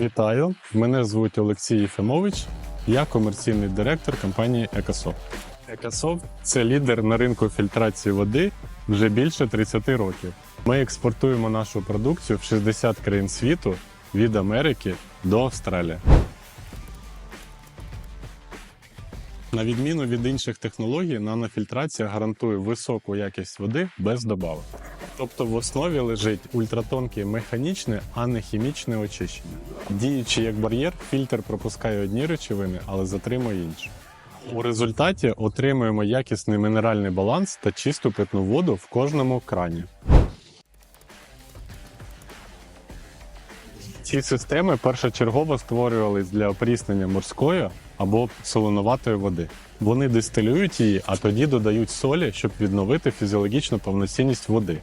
Вітаю! Мене звуть Олексій Єфимович. Я комерційний директор компанії Екософт. Екософт це лідер на ринку фільтрації води вже більше 30 років. Ми експортуємо нашу продукцію в 60 країн світу від Америки до Австралії. На відміну від інших технологій, нанофільтрація гарантує високу якість води без добавок. Тобто в основі лежить ультратонке механічне, а не хімічне очищення. Діючи як бар'єр, фільтр пропускає одні речовини, але затримує інші. У результаті отримуємо якісний мінеральний баланс та чисту питну воду в кожному крані. Ці системи першочергово створювались для опріснення морської або солоноватої води. Вони дистилюють її, а тоді додають солі, щоб відновити фізіологічну повноцінність води.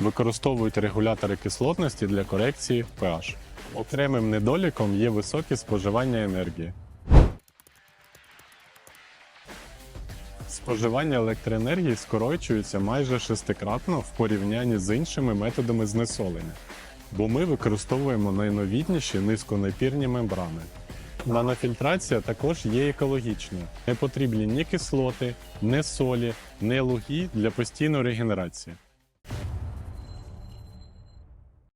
Використовують регулятори кислотності для корекції pH. Окремим недоліком є високе споживання енергії. Споживання електроенергії скорочується майже шестикратно в порівнянні з іншими методами знесолення, бо ми використовуємо найновітніші низьконапірні мембрани. Нанофільтрація також є екологічною. Не потрібні ні кислоти, ні солі, ні луги для постійної регенерації.